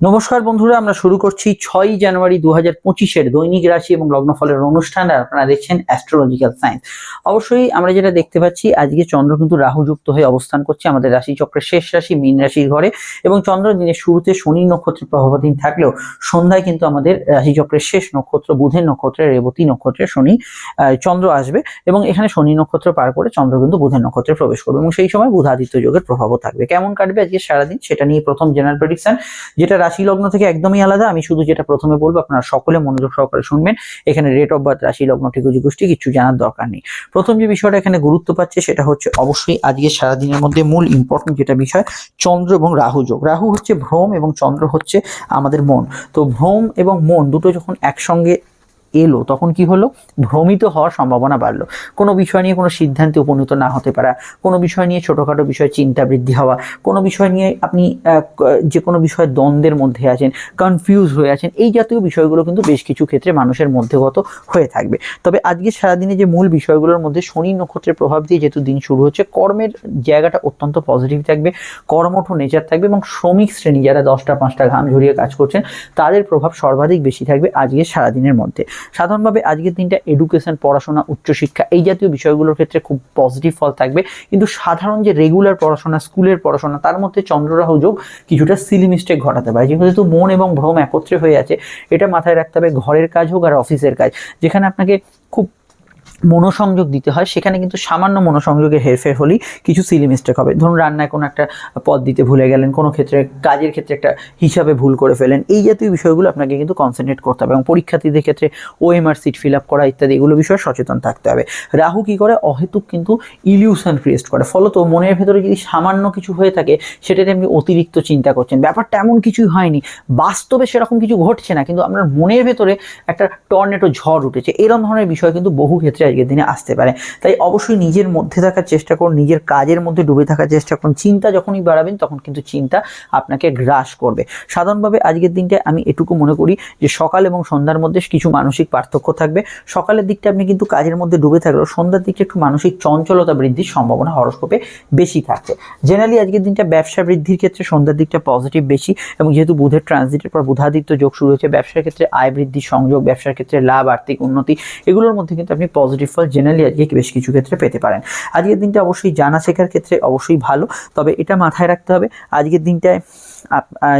নমস্কার বন্ধুরা, আমরা শুরু করছি ছয়ই জানুয়ারি দু হাজার পঁচিশের দৈনিক রাশি এবং লগ্নফলের অনুষ্ঠান, আর আপনারা দেখছেন অ্যাস্ট্রোলজিক্যাল সায়েন্স অবশ্যই আমরা যেটা দেখতে পাচ্ছি, আজকে চন্দ্র কিন্তু রাহুযুক্ত হয়ে অবস্থান করছে আমাদের রাশি চক্রের শেষ রাশি, মীন রাশির ঘরে এবং চন্দ্র দিনের শুরুতে শনি নক্ষত্রের প্রভাবাধীন থাকলেও সন্ধ্যায় কিন্তু আমাদের রাশি চক্রের শেষ নক্ষত্র, বুধের নক্ষত্রের রেবতী নক্ষত্রে শনি চন্দ্র আসবে এবং এখানে শনি নক্ষত্র পার করে চন্দ্র কিন্তু বুধের নক্ষত্রে প্রবেশ করবে এবং সেই সময় বুধাদিত্য যোগের প্রভাবও থাকবে। কেমন কাটবে আজকে সারাদিন, সেটা নিয়ে প্রথম জেনারেল প্রেডিকশন যেটা রাশি লগ্ন থেকে একদমই আলাদা। আমি শুধু যেটা প্রথমে বলব, আপনারা সকলে মনোযোগ সহকারে শুনবেন। এখানে রেট অফ বার্থ রাশি লগ্ন ঠিকুজি গোষ্ঠী কিছু জানার দরকার নেই। প্রথম যে বিষয়টা এখানে গুরুত্ব পাচ্ছে সেটা হচ্ছে অবশ্যই আজকে সারাদিনের মধ্যে মূল ইম্পর্টেন্ট যেটা বিষয়, চন্দ্র এবং রাহু যোগ। রাহু হচ্ছে ভ্রম এবং চন্দ্র হচ্ছে আমাদের মন। তো ভ্রম এবং মন দুটো যখন একসঙ্গে এলো, তখন কি হলো? ভ্রমিত হওয়ার সম্ভাবনা বাড়লো। কোনো বিষয় নিয়ে কোনো সিদ্ধান্তে উপনীত না হতে পারা, কোনো বিষয় নিয়ে ছোটোখাটো বিষয়ে চিন্তা বৃদ্ধি হওয়া, কোনো বিষয় নিয়ে আপনি যে কোনো বিষয়ে দ্বন্দ্বের মধ্যে আছেন কনফিউজ হয়ে আছেন, এই জাতীয় বিষয়গুলো কিন্তু বেশ কিছু ক্ষেত্রে মানুষের মধ্যেগত হয়ে থাকবে। তবে আজকে সারাদিনে যে মূল বিষয়গুলোর মধ্যে শনি নক্ষত্রের প্রভাব দিয়ে যেহেতু দিন শুরু হচ্ছে, কর্মের জায়গাটা অত্যন্ত পজিটিভ থাকবে কর্মঠ নেচার থাকবে এবং শ্রমিক শ্রেণি যারা দশটা, পাঁচটা ঘাম ঝরিয়ে কাজ করছেন, তাদের প্রভাব সর্বাধিক বেশি থাকবে আজকে সারাদিনের মধ্যে। সাধারণভাবে আজকের দিনটা এডুকেশন পড়াশোনা, উচ্চশিক্ষা এই জাতীয় বিষয়গুলোর ক্ষেত্রে খুব পজিটিভ ফল থাকবে। কিন্তু সাধারণ যে রেগুলার পড়াশোনা স্কুলের পড়াশোনা, তার মধ্যে চন্দ্ররাহু যোগ কিছুটা সিলি মিস্টেক ঘটাতে পারে। যেহেতু মন এবং ভ্রম একত্রে হয়ে আছে, এটা মাথায় রাখতে হবে ঘরের কাজ হোক আর অফিসের কাজ। যেখানে আপনাকে খুব মনোসংযোগ দিতে হয়, সেখানে কিন্তু সামান্য মনোসংযোগের হেরফের হলেই কিছু সিলি মিস্টেক হবে। ধরুন রান্নায় কোনো একটা পদ দিতে ভুলে গেলেন, কোনো ক্ষেত্রে, কাজের ক্ষেত্রে একটা হিসাবে ভুল করে ফেলেন, এই জাতীয় বিষয়গুলো আপনাকে কিন্তু কনসেন্ট্রেট করতে হবে এবং পরীক্ষার্থীদের ক্ষেত্রে ওএমআর সিট ফিল আপ করা ইত্যাদি এগুলো বিষয়ে সচেতন থাকতে হবে। রাহু কী করে? অহেতুক কিন্তু ইলিউশন ক্রিয়েট করে। ফলত মনের ভেতরে যদি সামান্য কিছু হয়ে থাকে সেটাতে আপনি অতিরিক্ত চিন্তা করছেন। ব্যাপারটা এমন কিছুই হয়নি। বাস্তবে সেরকম কিছু ঘটছে না, কিন্তু আপনার মনের ভেতরে একটা টর্নেটো ঝড় উঠেছে। এরকম ধরনের বিষয় কিন্তু বহু ক্ষেত্রে আজকের দিনে আসতে পারে। তাই অবশ্যই নিজের মধ্যে থাকার চেষ্টা করুন, নিজের কাজের মধ্যে ডুবে থাকার চেষ্টা করুন। চিন্তা যখনই বাড়াবেন, তখন কিন্তু চিন্তা আপনাকে গ্রাস করবে। সাধারণভাবে আজকের দিনটা আমি এটুকু মনে করি যে, সকাল এবং সন্ধ্যার মধ্যে কিছু মানসিক পার্থক্য থাকবে। সকালের দিকটা আপনি কিন্তু কাজের মধ্যে ডুবে থাকলেও সন্ধ্যার দিকটা একটু মানসিক চঞ্চলতা বৃদ্ধির সম্ভাবনা হরস্কোপে বেশি থাকছে। জেনারেলি আজকের দিনটা ব্যবসা বৃদ্ধির ক্ষেত্রে সন্ধ্যার দিকটা পজিটিভ বেশি এবং যেহেতু বুধের ট্রানজিটের পর বুধাদিত্য যোগ শুরু হয়েছে, ব্যবসার ক্ষেত্রে আয় বৃদ্ধির সংযোগ, ব্যবসার ক্ষেত্রে লাভ, আর্থিক উন্নতি, এগুলোর মধ্যে কিন্তু আপনি পজিটিভ ফল জেনারেলি আজকে বেশ কিছু ক্ষেত্রে পেতে পারেন। আজকের দিনটা অবশ্যই জানা শেখার ক্ষেত্রে অবশ্যই ভালো, তবে এটা মাথায় রাখতে হবে, আজকের দিনটায়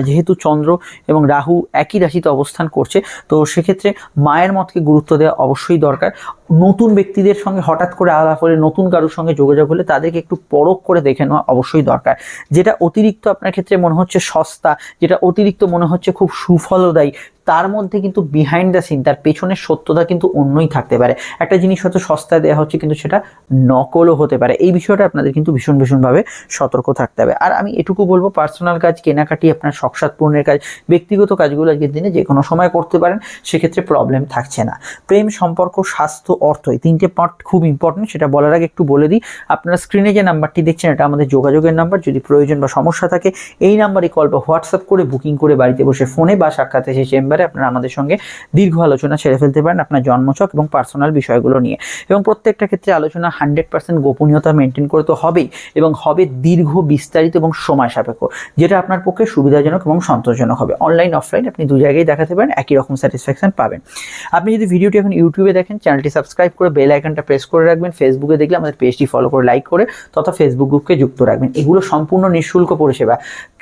যেহেতু চন্দ্র এবং রাহু একই রাশিতে অবস্থান করছে, তো সেক্ষেত্রে মায়ের মতকে গুরুত্ব দেওয়া অবশ্যই দরকার। নতুন ব্যক্তিদের সঙ্গে হঠাৎ করে আলাপ হলে, নতুন কারোর সঙ্গে যোগাযোগ হলে তাদেরকে একটু পরখ করে দেখে নেওয়া অবশ্যই দরকার। যেটা অতিরিক্ত আপনার ক্ষেত্রে মনে হচ্ছে সস্তা, যেটা অতিরিক্ত মনে হচ্ছে খুব সুফলদায়ী, তার মধ্যে কিন্তু বিহাইন্ড দ্য সিন তার পেছনের সত্যতা কিন্তু অন্যই থাকতে পারে। একটা জিনিস হয়তো সস্তায় দেওয়া হচ্ছে, কিন্তু সেটা নকলও হতে পারে। এই বিষয়টা আপনাদের কিন্তু ভীষণ, ভীষণভাবে সতর্ক থাকতে হবে। আর আমি এটুকু বলব পার্সোনাল কাজ, কেনাকাটি, আপনার শখসাদ পূর্ণের কাজ, ব্যক্তিগত কাজগুলো আজকের দিনে যে কোনো সময় করতে পারেন, সেক্ষেত্রে প্রবলেম থাকছে না। প্রেম, সম্পর্ক, স্বাস্থ্য অর্থ। এই তিনটে পার্ট খুব ইম্পর্টেন্ট সেটা বলার আগে একটু বলে দিই। আপনারা স্ক্রিনে যে নাম্বারটি দেখছেন, এটা আমাদের যোগাযোগের নাম্বার। যদি প্রয়োজন বা সমস্যা থাকে, এই নাম্বারে কল বা হোয়াটসঅ্যাপ করে বুকিং করে বাড়িতে বসে ফোনে বা সাক্ষাৎ এসে চেম্বারে আপনারা আমাদের সঙ্গে দীর্ঘ আলোচনা সেরে ফেলতে পারেন আপনার জন্মছক এবং পার্সোনাল বিষয়গুলো নিয়ে। এবং প্রত্যেকটা ক্ষেত্রে আলোচনা হান্ড্রেড পার্সেন্ট গোপনীয়তা মেনটেন করে তো হবেই, এবং হবে দীর্ঘ, বিস্তারিত এবং সময় সাপেক্ষ, যেটা আপনার পক্ষে সুবিধাজনক এবং সন্তোষজনক হবে। অনলাইন অফলাইন আপনি দু জায়গায় দেখাতে পারেন, একই রকম স্যাটিসফ্যাকশন পাবেন। আপনি যদি ভিডিওটি এখন ইউটিউবে দেখেন চ্যানেলটি সাবস্ক্রাইব করে বেল আইকনটা প্রেস করে রাখবেন। ফেসবুকে দেখলে আমাদের পেজটি ফলো করে লাইক করে, তথা ফেসবুক গ্রুপকে যুক্ত রাখবেন। এগুলো সম্পূর্ণ নিঃশুল্ক পরিষেবা।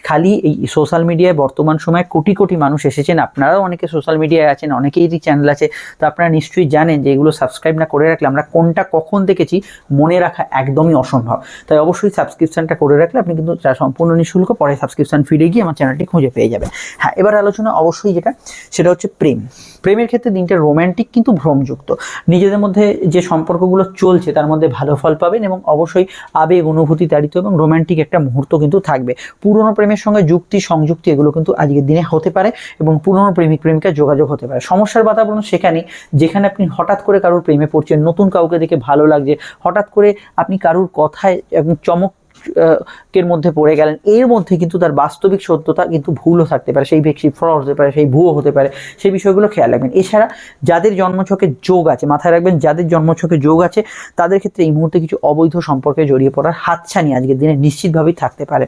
খালি এই সোশ্যাল মিডিয়ায় বর্তমান সময়ে কোটি কোটি মানুষ এসেছেন। আপনারাও অনেকে সোশ্যাল মিডিয়ায় আছেন অনেকেরই চ্যানেল আছে। তো আপনারা নিশ্চয়ই জানেন যে এগুলো সাবস্ক্রাইব না করে রাখলে আমরা কোনটা কখন দেখেছি মনে রাখা একদমই অসম্ভব। তাই অবশ্যই সাবস্ক্রিপশনটা করে রাখলে আপনি কিন্তু সম্পূর্ণ নিঃশুল্ক পরে সাবস্ক্রিপশন ফিরে গিয়ে আমার চ্যানেলটি খুঁজে পেয়ে যাবেন। হ্যাঁ এবার আলোচনা অবশ্যই যেটা, সেটা হচ্ছে প্রেম। প্রেমের ক্ষেত্রে দিনটা রোম্যান্টিক কিন্তু ভ্রমযুক্ত। নিজেদের মধ্যে যে সম্পর্কগুলো চলছে তার মধ্যে ভালো ফল পাবেন এবং অবশ্যই আবেগ, অনুভূতি তাড়িত এবং রোম্যান্টিক একটা মুহূর্ত কিন্তু থাকবে। পুরনো প্রেমের সঙ্গে যুক্তি, সংযুক্তি এগুলো কিন্তু আজকের দিনে হতে পারে এবং পুরনো প্রেমিক, প্রেমিকার যোগাযোগ হতে পারে। সমস্যার বাতাবরণ সেখানে, যেখানে আপনি হঠাৎ করে কারোর প্রেমে পড়ছেন, নতুন কাউকে দেখে ভালো লাগছে, হঠাৎ করে আপনি কারোর কথায় এবং চমক আহ, কের মধ্যে পড়ে গেলেন। এর মধ্যে কিন্তু তার বাস্তবিক সত্যতা কিন্তু ভুলও থাকতে পারে। সেই ব্যক্তি ফ্রড হতে পারে সেই ভুয়ো হতে পারে। সেই বিষয়গুলো খেয়াল রাখবেন। এছাড়া যাদের জন্মছকে যোগ আছে মাথায় রাখবেন যাদের জন্মছকে যোগ আছে তাদের ক্ষেত্রে এই মুহূর্তে কিছু অবৈধ সম্পর্কে জড়িয়ে পড়ার হাতছানি আজকের দিনে নিশ্চিতভাবেই থাকতে পারে।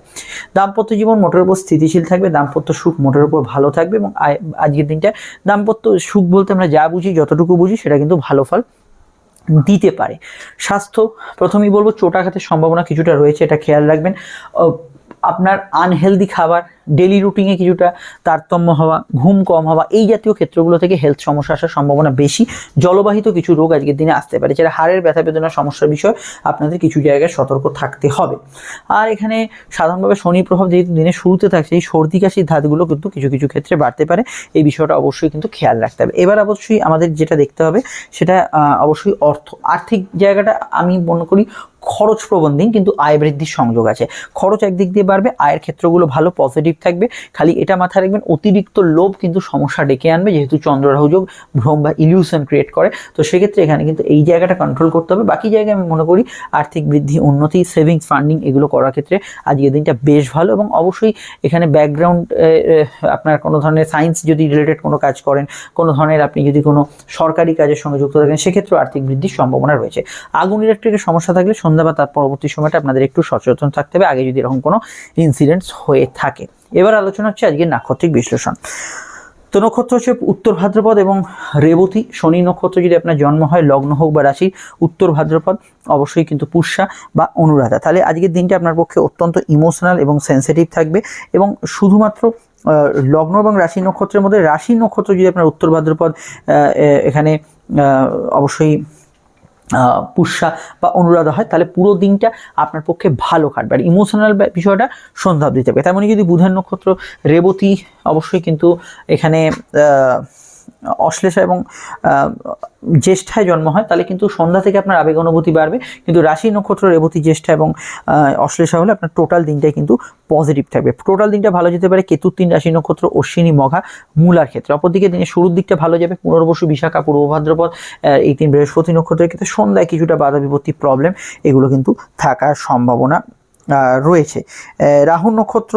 দাম্পত্য জীবন মোটের উপর স্থিতিশীল থাকবে দাম্পত্য সুখ মোটের উপর ভালো থাকবে এবং আজকের দিনটা দাম্পত্য সুখ বলতে আমরা যা বুঝি যতটুকু বুঝি সেটা কিন্তু ভালো ফল। দিতে পারে। স্বাস্থ্য, প্রথমেই বলব চোটাঘাতের সম্ভাবনা কিছুটা রয়েছে, এটা খেয়াল রাখবেন। আপনার আনহেলদি খাবার ডেলি রুটিনে কিছুটা তারতম্য হওয়া, ঘুম কম হওয়া, এই জাতীয় ক্ষেত্রগুলো থেকে হেলথ সমস্যা আসার সম্ভাবনা বেশি। জলবাহিত কিছু রোগ আজকের দিনে আসতে পারে, যেটা হাড়ের ব্যথা বেদনার সমস্যার বিষয়, আপনাদের কিছু জায়গায় সতর্ক থাকতে হবে। আর এখানে সাধারণভাবে শনি প্রভাব যেহেতু দিনের শুরুতে থাকছে, এই সর্দি কাশির ধাতগুলো কিন্তু কিছু কিছু ক্ষেত্রে বাড়তে পারে। এই বিষয়টা অবশ্যই কিন্তু খেয়াল রাখতে হবে। এবার অবশ্যই আমাদের যেটা দেখতে হবে, সেটা অবশ্যই অর্থ। আর্থিক জায়গাটা আমি মনে করি খরচ প্রবণ দিন, কিন্তু আয় বৃদ্ধির সংযোগ আছে। খরচ একদিক দিয়ে বাড়বে, আয়ের ক্ষেত্রগুলো ভালো পজিটিভ থাকবে। খালি এটা মাথায় রাখবেন, অতিরিক্ত লোভ কিন্তু সমস্যা ডেকে আনবে, যেহেতু চন্দ্ররাহু যোগ ভ্রম বা ইলিউশন ক্রিয়েট করে। তো সেক্ষেত্রে এখানে কিন্তু এই জায়গাটা কন্ট্রোল করতে হবে। বাকি জায়গায় আমি মনে করি আর্থিক বৃদ্ধি, উন্নতি সেভিংস ফান্ডিং এগুলো করার ক্ষেত্রে আজকের দিনটা বেশ ভালো এবং অবশ্যই এখানে ব্যাকগ্রাউন্ড আপনার কোনো ধরনের সায়েন্স যদি রিলেটেড কোনো কাজ করেন, কোনো ধরনের আপনি যদি কোনো সরকারি কাজের সঙ্গে যুক্ত থাকেন, সেক্ষেত্রেও আর্থিক বৃদ্ধির সম্ভাবনা রয়েছে। আগুন ইলেকট্রিকের সমস্যা থাকলে সন্ধ্যা বা তার পরবর্তী সময়টা আপনাদের একটু সচেতন থাকতে হবে, আগে যদি এরকম কোনো ইনসিডেন্টস হয়ে থাকে। এবার আলোচনা হচ্ছে আজকের নাক্ষত্রিক বিশ্লেষণ। তো নক্ষত্র হচ্ছে উত্তর ভাদ্রপদ এবং রেবতী। শনি নক্ষত্র যদি আপনার জন্ম হয়, লগ্ন হোক বা রাশি, উত্তর ভাদ্রপদ, অবশ্যই কিন্তু পুষ্যা বা অনুরাধা। তাহলে আজকের দিনটা আপনার পক্ষে অত্যন্ত ইমোশনাল এবং সেন্সিটিভ থাকবে এবং শুধুমাত্র লগ্ন এবং রাশি নক্ষত্রের মধ্যে, রাশি নক্ষত্র যদি আপনার উত্তর ভাদ্রপদ এখানে অবশ্যই পুষ্যা বা অনুরাধা হয় তাহলে পুরো দিনটা আপনার পক্ষে ভালো কাটবে। আর ইমোশনাল বিষয়টা সন্ধ্যা অবধি থাকবে। তেমনই যদি বুধের নক্ষত্র রেবতী অবশ্যই কিন্তু এখানে আহ, অশ্লেষা এবং জ্যেষ্ঠায় জন্ম হয়, তাহলে কিন্তু সন্ধ্যা থেকে আপনার আবেগ অনুভূতি বাড়বে। কিন্তু রাশি নক্ষত্র রেবতী জ্যেষ্ঠা এবং অশ্লেষা হলে আপনার টোটাল দিনটাই কিন্তু পজিটিভ থাকবে। টোটাল দিনটা ভালো যেতে পারে কেতুর তিন রাশি নক্ষত্র, অশ্বিনী, মঘা, মূলার ক্ষেত্রে। অপরদিকে দিনের শুরুর দিকটা ভালো যাবে, পুনর্বসু, বিশাখা, পূর্ব ভাদ্রপদ এই তিন বৃহস্পতি নক্ষত্রের ক্ষেত্রে সন্ধ্যায় কিছুটা বাধা বিপত্তি প্রবলেম এগুলো কিন্তু থাকার সম্ভাবনা রয়েছে। রাহু নক্ষত্র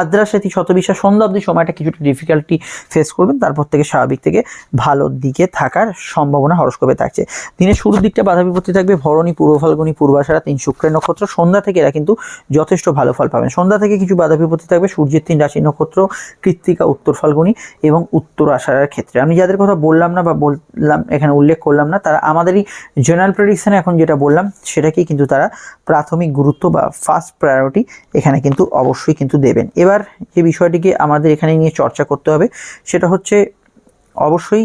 আদ্রা, সেতী, শতবিশা, সন্ধ্যা অবধি সময়টা কিছুটা ডিফিকাল্টি ফেস করবেন। তারপর থেকে স্বাভাবিক থেকে ভালোর দিকে থাকার সম্ভাবনা হরস্কোপে থাকছে। দিনের শুরুর দিকটা বাধা বিপত্তি থাকবে। ভরণী, পূর্ব ফাল্গুনী পূর্বাশারা তিন শুক্রের নক্ষত্র। সন্ধ্যা থেকে এরা কিন্তু যথেষ্ট ভালো ফল পাবেন। সন্ধ্যা থেকে কিছু বাধা বিপত্তি থাকবে। সূর্যের তিন রাশি নক্ষত্র, কৃত্তিকা, উত্তর ফাল্গুনী এবং উত্তর আষাঢ়ের ক্ষেত্রে। আমি যাদের কথা বললাম না বা বললাম, এখানে উল্লেখ করলাম না, তারা আমাদেরই জেনারেল প্রেডিকশানে এখন যেটা বললাম, সেটাকেই কিন্তু তারা প্রাথমিক গুরুত্ব বা ফার্স্ট প্রায়োরিটি এখানে কিন্তু অবশ্যই কিন্তু দেবেন। এবার যে বিষয়টিকে আমাদের এখানে নিয়ে চর্চা করতে হবে, সেটা হচ্ছে অবশ্যই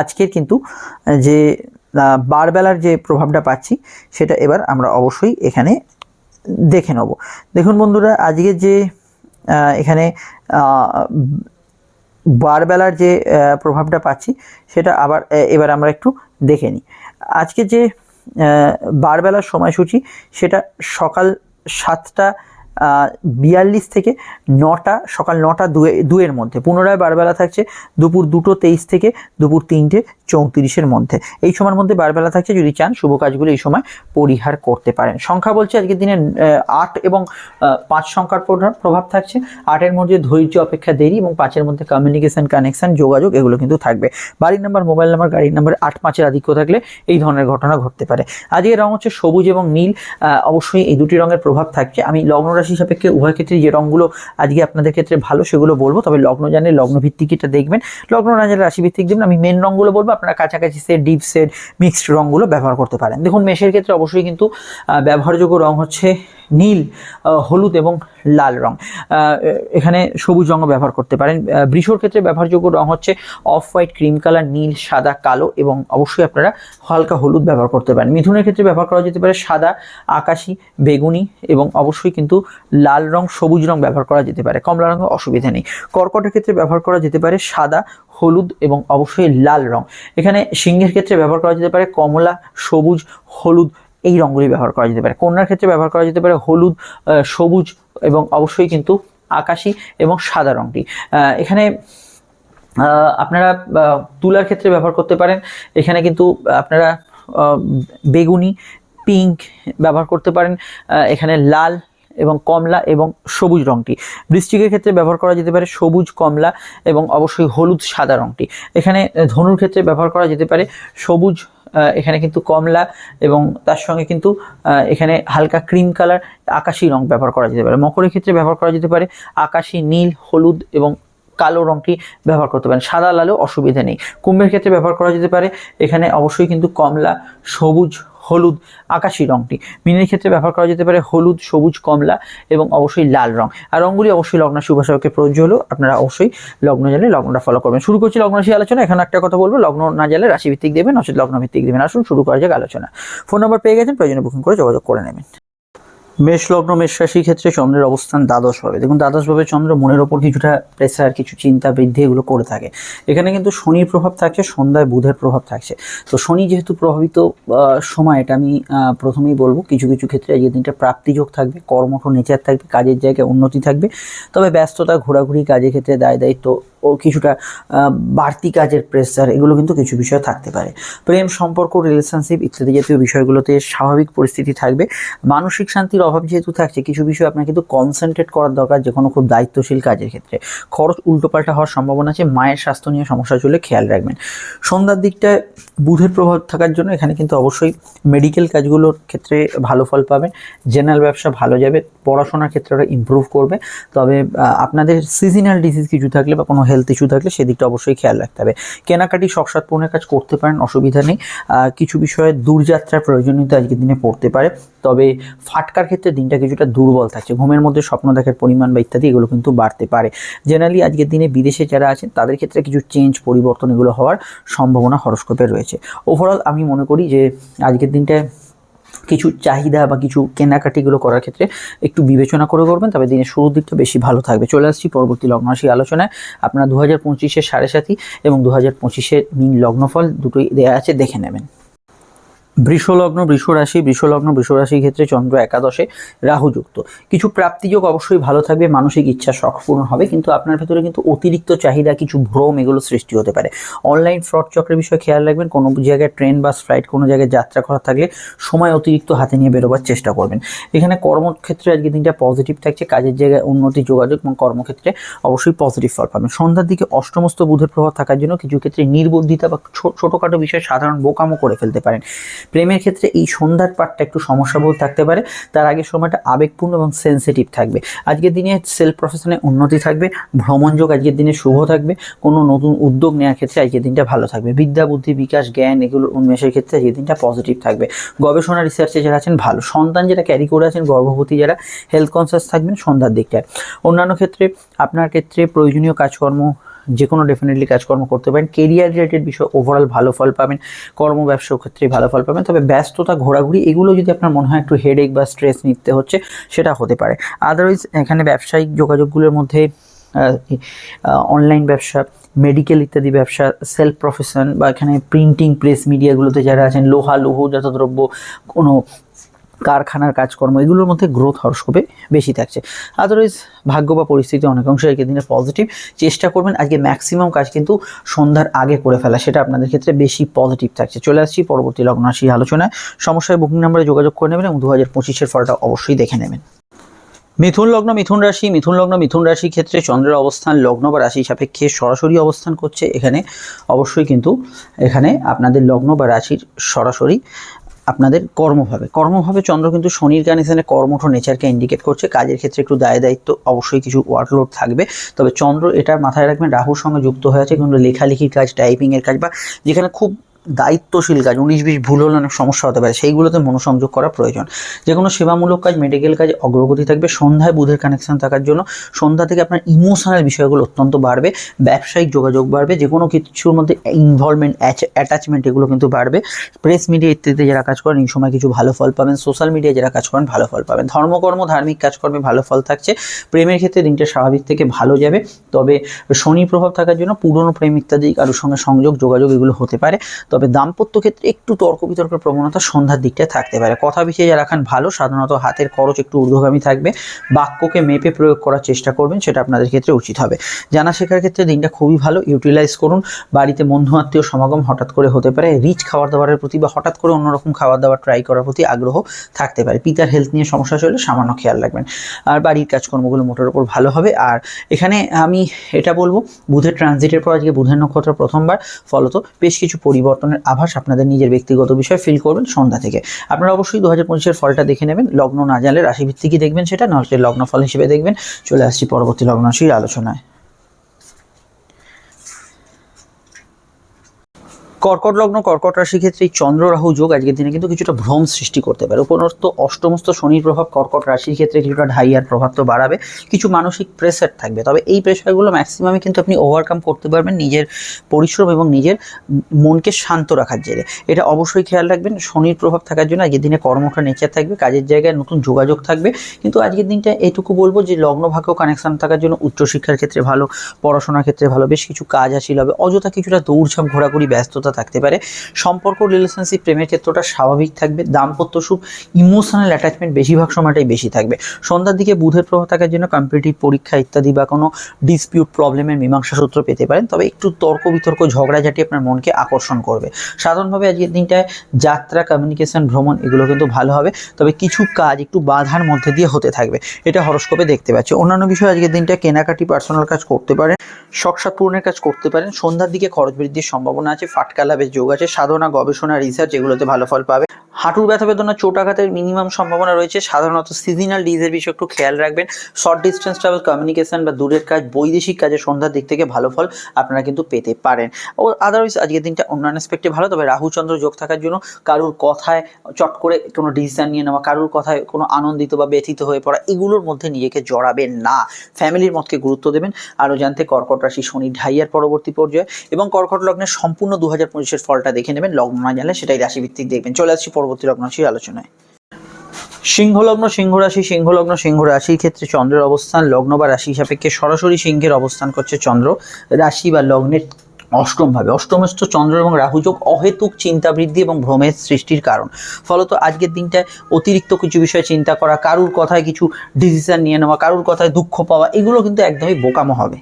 আজকের কিন্তু যে বারবেলার যে প্রভাবটা পাচ্ছি, সেটা এবার আমরা অবশ্যই এখানে দেখে নেব। দেখুন বন্ধুরা আজকে যে এখানে বারবেলার যে প্রভাবটা পাচ্ছি, সেটা আবার এবার আমরা একটু দেখে নিই। আজকে যে বারবেলার সময়সূচি, সেটা সকাল সাতটা বিয়াল্লিশ থেকে নটা, সকাল নটা দুয়ে দুয়ের মধ্যে। পুনরায় বারবেলা থাকছে দুপুর দুটো তেইশ থেকে দুপুর তিনটে চৌত্রিশের মধ্যে। এই সময়ের মধ্যে বারবেলা থাকছে, যদি চান শুভ কাজগুলো এই সময় পরিহার করতে পারেন। সংখ্যা বলছে আজকের দিনে আট এবং পাঁচ সংখ্যার প্রভাব- থাকছে। আটের মধ্যে ধৈর্য, অপেক্ষা, দেরি এবং পাঁচের মধ্যে কমিউনিকেশন কানেকশন যোগাযোগ এগুলো কিন্তু থাকবে। বাড়ির নাম্বার মোবাইল নাম্বার গাড়ির নাম্বার আট পাঁচের আধিক্য থাকলে এই ধরনের ঘটনা ঘটতে পারে। আজকের রং হচ্ছে সবুজ এবং নীল। অবশ্যই এই দুটি রঙের প্রভাব থাকছে। আমি লগ্ন রাশি সাপেক্ষে উভয় ক্ষেত্রে যে রঙগুলো আজকে আপনাদের ক্ষেত্রে ভালো সেগুলো বলব। তবে লগ্ন জানলে লগ্ন ভিত্তিকটা দেখবেন। লগ্ন না জানলে রাশি ভিত্তিক দেখবেন। আমি মেন রঙগুলো বলব। আপনারা কাছাকাছি সেট ডিপ সেট মিক্সড রঙগুলো ব্যবহার করতে পারেন। দেখুন, মেষের ক্ষেত্রে অবশ্যই কিন্তু ব্যবহারযোগ্য রং হচ্ছে নীল হলুদ এবং লাল রং। এখানে সবুজ রঙও ব্যবহার করতে পারেন। বৃষর ক্ষেত্রে ব্যবহারযোগ্য রং হচ্ছে অফ হোয়াইট, ক্রিম কালার, নীল, সাদা, কালো এবং অবশ্যই আপনারা হালকা হলুদ ব্যবহার করতে পারেন। মিথুনের ক্ষেত্রে ব্যবহার করা যেতে পারে সাদা, আকাশি, বেগুনি এবং অবশ্যই কিন্তু লাল রং, সবুজ রং ব্যবহার করা যেতে পারে। কমলা রঙের অসুবিধা নেই। কর্কটের ক্ষেত্রে ব্যবহার করা যেতে পারে সাদা, হলুদ এবং অবশ্যই লাল রং। এখানে সিংহের ক্ষেত্রে ব্যবহার করা যেতে পারে কমলা, সবুজ, হলুদ এই রঙগুলি ব্যবহার করা যেতে পারে। কন্যার ক্ষেত্রে ব্যবহার করা যেতে পারে হলুদ সবুজ এবং অবশ্যই কিন্তু আকাশি এবং সাদা রঙটি। এখানে আপনারা তুলার ক্ষেত্রে ব্যবহার করতে পারেন। এখানে কিন্তু আপনারা বেগুনি, পিঙ্ক ব্যবহার করতে পারেন। এখানে লাল এবং কমলা এবং সবুজ রংটি বৃষ্টিকের ক্ষেত্রে ব্যবহার করা যেতে পারে সবুজ, কমলা এবং অবশ্যই হলুদ, সাদা রংটি এখানে ধনুর ক্ষেত্রে ব্যবহার করা যেতে পারে সবুজ এখানে কিন্তু কমলা এবং তার সঙ্গে কিন্তু এখানে হালকা ক্রিম কালার, আকাশি রং ব্যবহার করা যেতে পারে। মকরের ক্ষেত্রে ব্যবহার করা যেতে পারে। আকাশি, নীল, হলুদ এবং কালো রংটি ব্যবহার করতে পারেন। সাদা, লালও অসুবিধা নেই। কুম্ভের ক্ষেত্রে ব্যবহার করা যেতে পারে। এখানে অবশ্যই কিন্তু কমলা, সবুজ হলুদ আকাশি রংটি। মিনের ক্ষেত্রে ব্যবহার করা যেতে পারে হলুদ, সবুজ, কমলা এবং অবশ্যই লাল রং। আর রঙগুলি অবশ্যই লগ্নাশী উপাসকে প্রযোজ্য হলো আপনারা অবশ্যই লগ্ন জানলে লগ্নটা ফলো করবেন। শুরু করছি লগ্নরাশি আলোচনা। এখানে একটা কথা বলব, লগ্ন না জানলে রাশিভিত্তিক দেবেন লগ্ন ভিত্তিক দেবেন। আসুন শুরু করা যাক আলোচনা। ফোন নাম্বার পেয়ে গেছেন, প্রয়োজনে বুকিং করে যোগাযোগ করে নেবেন। মেষ লগ্ন, মেষ রাশির ক্ষেত্রে চন্দ্রের অবস্থান দ্বাদশ ভাবে দেখুন দ্বাদশ ভাবে চন্দ্র মনের ওপর কিছুটা প্রেসার কিছু চিন্তা বৃদ্ধি এগুলো করে থাকে। এখানে কিন্তু শনির প্রভাব থাকছে, সন্ধ্যায় বুধের প্রভাব থাকছে। তো শনি যেহেতু প্রভাবিত সময়, এটা আমি প্রথমেই বলব, কিছু কিছু ক্ষেত্রে আজকের দিনটা প্রাপ্তিযোগ থাকবে, কর্মঠ নেচার থাকবে, কাজের জায়গায় উন্নতি থাকবে। তবে ব্যস্ততা, ঘোরাঘুরি, কাজের ক্ষেত্রে দায়, দায়িত্ব কিছুটা বাড়তি কাজের প্রেসার এগুলো কিন্তু কিছু বিষয় থাকতে পারে। প্রেম, সম্পর্ক রিলেশনশিপ ইত্যাদি জাতীয় বিষয়গুলোতে স্বাভাবিক পরিস্থিতি থাকবে। মানসিক শান্তির অভাব যেহেতু থাকছে, কিছু বিষয় আপনার কিন্তু কনসেন্ট্রেট করার দরকার যে কোনো খুব দায়িত্বশীল কাজের ক্ষেত্রে। খরচ উল্টোপাল্টা হওয়ার সম্ভাবনা আছে, মায়ের স্বাস্থ্য নিয়ে সমস্যা চলে খেয়াল রাখবেন। সন্ধ্যার দিকটায় বুধের প্রভাব থাকার জন্য এখানে কিন্তু অবশ্যই মেডিকেল কাজগুলোর ক্ষেত্রে ভালো ফল পাবেন। জেনারেল ব্যবসা ভালো যাবে, পড়াশোনার ক্ষেত্রে ওরা ইমপ্রুভ করবে। তবে আপনাদের সিজনাল ডিজিজ কিছু থাকলে বা কোনো হেলথ ইস্যু থাকলে সেদিকটা অবশ্যই খেয়াল রাখতে হবে। কেনাকাটি শখসাদ পূর্ণের কাজ করতে পারেন, অসুবিধা নেই। কিছু বিষয়ে দূরযাত্রার প্রয়োজনীয়তা আজকের দিনে পড়তে পারে। তবে ফাটকার ক্ষেত্রে দিনটা কিছুটা দুর্বল থাকছে। ঘুমের মধ্যে স্বপ্ন দেখার পরিমাণ বা ইত্যাদি এগুলো কিন্তু বাড়তে পারে। জেনারেলি আজকের দিনে বিদেশে যারা আছেন, তাদের ক্ষেত্রে কিছু চেঞ্জ পরিবর্তন এগুলো হওয়ার সম্ভাবনা হরস্কোপে রয়েছে। ওভারঅল আমি মনে করি যে আজকের দিনটায় কিছু চাহিদা বা কিছু কেনাকাটিগুলো করার ক্ষেত্রে একটু বিবেচনা করে করবেন, তবে দিনের শুরুর দিকটা বেশি ভালো থাকবে। চলে আসছি পরবর্তী লগ্নরাশি আলোচনায়। আপনারা দু হাজার পঁচিশের সাড়ে সাথী এবং দু হাজার পঁচিশের মিন লগ্নফল দুটোই দেওয়া আছে, দেখে নেবেন। বৃষলগ্ন, বৃষরাশি, বৃষলগ্ন বৃষ রাশির ক্ষেত্রে চন্দ্র একাদশে রাহুযুক্ত। কিছু প্রাপ্তিযোগ অবশ্যই ভালো থাকবে, মানসিক ইচ্ছা শখ পূরণ হবে, কিন্তু আপনার ভেতরে কিন্তু অতিরিক্ত চাহিদা, কিছু ভ্রম এগুলো সৃষ্টি হতে পারে। অনলাইন ফ্রড চক্রের বিষয়ে খেয়াল রাখবেন, কোনো জায়গায় ট্রেন, বাস, ফ্লাইট, কোনো জায়গায় যাত্রা করা থাকলে সময় অতিরিক্ত হাতে নিয়ে বেরোবার চেষ্টা করবেন। এখানে কর্মক্ষেত্রে আজকে দিনটা পজিটিভ থাকছে, কাজের জায়গায় উন্নতি, যোগাযোগ এবং কর্মক্ষেত্রে অবশ্যই পজিটিভ ফল পাবেন। সন্ধ্যার দিকে অষ্টমস্ত বুধের প্রভাব থাকার জন্য কিছু ক্ষেত্রে নির্বুদ্ধিতা বা ছোটোখাটো বিষয়ে সাধারণ বোকামো করে ফেলতে পারেন। প্রেমের ক্ষেত্রে এই সন্ধ্যার পার্টটা একটু সমস্যাবোধ থাকতে পারে। তার আগের সময়টা আবেগপূর্ণ এবং সেন্সিটিভ থাকবে। আজকের দিনে সেলফ প্রফেশনে উন্নতি থাকবে ভ্রমণযোগ আজকের দিনে শুভ থাকবে, কোনো নতুন উদ্যোগ নেওয়ার ক্ষেত্রে আজকের দিনটা ভালো থাকবে। বিদ্যা, বুদ্ধি, বিকাশ, জ্ঞান এগুলো উন্মেষের ক্ষেত্রে আজকের দিনটা পজিটিভ থাকবে। গবেষণা রিসার্চে যারা আছেন, ভালো। সন্তান যেটা ক্যারি করে আছেন, গর্ভবতী যারা হেলথ কনসিয়াস থাকবেন সন্ধ্যার দিকটায়। অন্যান্য ক্ষেত্রে আপনার ক্ষেত্রে প্রয়োজনীয় কাজকর্ম যে কোনো ডেফিনেটলি কাজকর্ম করতে পারেন। কেরিয়ার রিলেটেড বিষয় ওভারঅল ভালো ফল পাবেন, কর্ম ব্যবসার ক্ষেত্রে ভালো ফল পাবেন। তবে ব্যস্ততা, ঘোরাঘুরি, এগুলো যদি আপনার মনে হয় একটু হেডেক বা স্ট্রেস নিতে হচ্ছে, সেটা হতে পারে। আদারওয়াইজ এখানে ব্যবসায়িক যোগাযোগগুলোর মধ্যে অনলাইন ব্যবসা মেডিকেল ইত্যাদি ব্যবসা সেলফ প্রফেশন বা এখানে প্রিন্টিং প্রেস মিডিয়াগুলোতে যারা আছেন, লোহা লৌহজাত দ্রব্য কোনো কারখানার কাজকর্ম, এগুলোর মধ্যে গ্রোথ হরস্কোপে বেশি থাকছে। আদারওয়াইজ ভাগ্য বা পরিস্থিতি অনেকাংশে আজকের দিনে পজিটিভ চেষ্টা করবেন আজকে ম্যাক্সিমাম কাজ কিন্তু সন্ধ্যার আগে করে ফেলা, সেটা আপনাদের ক্ষেত্রে বেশি পজিটিভ থাকছে। চলে আসছি পরবর্তী লগ্ন রাশি আলোচনায়। সমস্যায় বুকিং নাম্বারে যোগাযোগ করে নেবেন এবং দু হাজার পঁচিশের ফলটা অবশ্যই দেখে নেবেন। মিথুন লগ্ন, মিথুন রাশি, মিথুন লগ্ন, মিথুন রাশির ক্ষেত্রে চন্দ্রের অবস্থান, লগ্ন বা রাশি সাপেক্ষে সরাসরি অবস্থান করছে এখানে। অবশ্যই কিন্তু এখানে আপনাদের লগ্ন বা রাশির সরাসরি আপনাদের কর্মভাবে। কর্মভাবে চন্দ্র কিন্তু শনির কানেকশানে কর্মঠ নেচারকে ইন্ডিকেট করছে। কাজের ক্ষেত্রে একটু দায় দায়িত্ব, অবশ্যই কিছু ওয়ার্কলোড থাকবে। তবে চন্দ্র এটা মাথায় রাখবেন, রাহুর সঙ্গে যুক্ত হয়ে আছে কিন্তু লেখালেখির কাজ টাইপিংয়ের কাজ বা যেখানে খুব দায়িত্বশীল কাজ, উনিশ বিশ ভুল হলে অনেক সমস্যা হতে পারে, সেইগুলোতে মনোসংযোগ করা প্রয়োজন। যে কোনো সেবামূলক কাজ মেডিকেল কাজ অগ্রগতি থাকবে, সন্ধ্যায় বুধের কানেকশন থাকার জন্য, সন্ধ্যা থেকে আপনার ইমোশনাল বিষয়গুলো অত্যন্ত বাড়বে, ব্যবসায়িক যোগাযোগ বাড়বে যে কোনো কিছুর মধ্যে ইনভলভমেন্ট অ্যাটাচমেন্ট এগুলো কিন্তু বাড়বে। প্রেস মিডিয়া ইত্যাদিতে যারা কাজ করেন, এই সময় কিছু ভালো ফল পাবেন। সোশ্যাল মিডিয়ায় যারা কাজ করেন, ভালো ফল পাবেন। ধর্মকর্ম, ধার্মিক কাজকর্মে ভালো ফল থাকছে। প্রেমের ক্ষেত্রে দিনটা স্বাভাবিক থেকে ভালো যাবে। তবে শনি প্রভাব থাকার জন্য পুরনো প্রেম ইত্যাদি কারোর সঙ্গে সংযোগ, যোগাযোগ এগুলো হতে পারে। তবে দাম্পত্য ক্ষেত্রে একটু তর্ক বিতর্কের প্রবণতা সন্ধ্যার দিকটায় থাকতে পারে। কথা বিষয়ে রাখান ভালো, সাধারণত হাতের খরচ একটু ঊর্ধ্বগামী থাকবে। বাক্যকে মেপে প্রয়োগ করার চেষ্টা করবেন, সেটা আপনাদের ক্ষেত্রে উচিত হবে। জানা শেখার ক্ষেত্রে দিনটা খুবই ভালো, ইউটিলাইজ করুন। বাড়িতে বন্ধু আত্মীয় সমাগম হঠাৎ করে হতে পারে। রিচ খাবার দাবারের প্রতি বা হঠাৎ করে অন্যরকম খাবার দাবার ট্রাই করার প্রতি আগ্রহ থাকতে পারে। পিতার হেলথ নিয়ে সমস্যা চলে সামান্য খেয়াল রাখবেন। আর বাড়ির কাজকর্মগুলো মোটের ওপর ভালো হবে। আর এখানে আমি এটা বলব, বুধের ট্রানজিটের পর আজকে বুধের নক্ষত্র প্রথমবার। ফলত বেশ কিছু পরিবর্তনের আভাস আপনাদের নিজের ব্যক্তিগত বিষয়ে ফিল করবেন সন্ধ্যা থেকে। আপনারা অবশ্যই দু হাজার পঁচিশের ফলটা দেখে নেবেন, লগ্ন না জানলে রাশিভিত্তিকই দেখবেন সেটা নয়তো লগ্ন ফল হিসেবে দেখবেন। চলে আসছি পরবর্তী লগ্ন রাশির আলোচনায়। কর্কট লগ্ন, কর্কট রাশির ক্ষেত্রে এই চন্দ্র রাহু যোগ আজকের দিনে কিন্তু কিছুটা ভ্রম সৃষ্টি করতে পারে। উপরন্ত অষ্টমস্ত শনির প্রভাব কর্কট রাশির ক্ষেত্রে কিছুটা ঢাইয়ার প্রভাব তো বাড়াবে। কিছু মানসিক প্রেসার থাকবে। তবে এই প্রেশারগুলো ম্যাক্সিমামে কিন্তু আপনি ওভারকাম করতে পারবেন নিজের পরিশ্রম এবং নিজের মনকে শান্ত রাখার জেরে। এটা অবশ্যই খেয়াল রাখবেন। শনির প্রভাব থাকার জন্য আজকের দিনে কর্মটা নেচার থাকবে, কাজের জায়গায় নতুন যোগাযোগ থাকবে। কিন্তু আজকের দিনটা এটুকু বলব যে, লগ্ন ভাগ্য কানেকশন থাকার জন্য উচ্চশিক্ষার ক্ষেত্রে ভালো, পড়াশোনার ক্ষেত্রে ভালো, বেশ কিছু কাজ হাসিল হবে অযথা কিছুটা দৌড়ঝাঁপ, ঘোরাঘুরি, ব্যস্ততা থাকতে পারে। সম্পর্ক রিলেশনশিপ প্রেমের ক্ষেত্রটা স্বাভাবিক থাকবে। দাম্পত্য সুখ ইমোশনাল অ্যাটাচমেন্ট বেশিরভাগ সময়টাই বেশি থাকবে। সন্ধ্যার দিকে বুধের প্রভাব থাকার জন্য কম্পিটিটিভ পরীক্ষা ইত্যাদি বা কোনো ডিসপিউট প্রবলেমের মীমাংসা সূত্র পেতে পারেন। তবে একটু তর্ক বিতর্ক, ঝগড়াঝাটি আপনার মনকে আকর্ষণ করবে। সাধারণভাবে আজকের দিনটায় যাত্রা কমিউনিকেশন ভ্রমণ এগুলো কিন্তু ভালো হবে। তবে কিছু কাজ একটু বাধার মধ্যে দিয়ে হতে থাকবে। এটা হরস্কোপে দেখতে পাচ্ছি। অন্যান্য বিষয় আজকের দিনটা কেনাকাটি পার্সোনাল কাজ করতে পারেন শখসাদ পূরণের কাজ করতে পারেন। সন্ধ্যার দিকে খরচ বৃদ্ধির সম্ভাবনা আছে। ফাটকা লাভের যোগ আছে। সাধনা গবেষণা রিসার্চ এগুলোতে ভালো ফল পাবে। হাঁটুর ব্যথা বেদনা, চোট আঘাতের মিনিমাম সম্ভাবনা রয়েছে। সাধারণত সিজনাল ডিজের বিষয়ে একটু খেয়াল রাখবেন। শর্ট ডিস্টেন্স ট্রাভেল কমিউনিকেশন বা দূরের কাজ, বৈদেশিক কাজে সন্ধ্যার দিক থেকে ভালো ফল আপনারা কিন্তু পেতে পারেন। ও আদারওয়াইজ আজকের দিনটা অন্যান্য স্পেক্টে ভালো, তবে রাহুচন্দ্র যোগ থাকার জন্য কারুর কথায় চট করে কোনো ডিসিশন নিয়ে নেওয়া, কারুর কথায় কোনো আনন্দিত বা ব্যথিত হয়ে পড়া, এগুলোর মধ্যে নিজেকে জড়াবেন না। ফ্যামিলির মতকে গুরুত্ব দেবেন। আরও জানতে কর্কট রাশি শনি ঢাইয়ার পরবর্তী পর্যায়ে এবং কর্কট লগ্নের সম্পূর্ণ দু হাজার পঁচিশের ফলটা দেখে নেবেন, লগ্ন না জানলে সেটাই রাশিভিত্তিক দেখবেন। চলে আসছি পরবর্তী লগ্ন রাশির আলোচনায়। সিংহলগ্ন সিংহ রাশি সিংহলগ্ন সিংহ রাশির ক্ষেত্রে চন্দ্রের অবস্থান, লগ্ন বা রাশি সাপেক্ষে সরাসরি সিংহের অবস্থান করছে চন্দ্র। রাশি বা লগ্নের অষ্টম ভাবে অষ্টমস্থ চন্দ্র এবং রাহুযোগ অহেতুক চিন্তা বৃদ্ধি এবং ভ্রমের সৃষ্টির কারণ। ফলত আজকের দিনটায় অতিরিক্ত কিছু বিষয়ে চিন্তা করা, কারুর কথায় কিছু ডিসিশন নিয়ে নেওয়া, কারুর কথায় দুঃখ পাওয়া, এগুলো কিন্তু একদমই বোকামো হবে।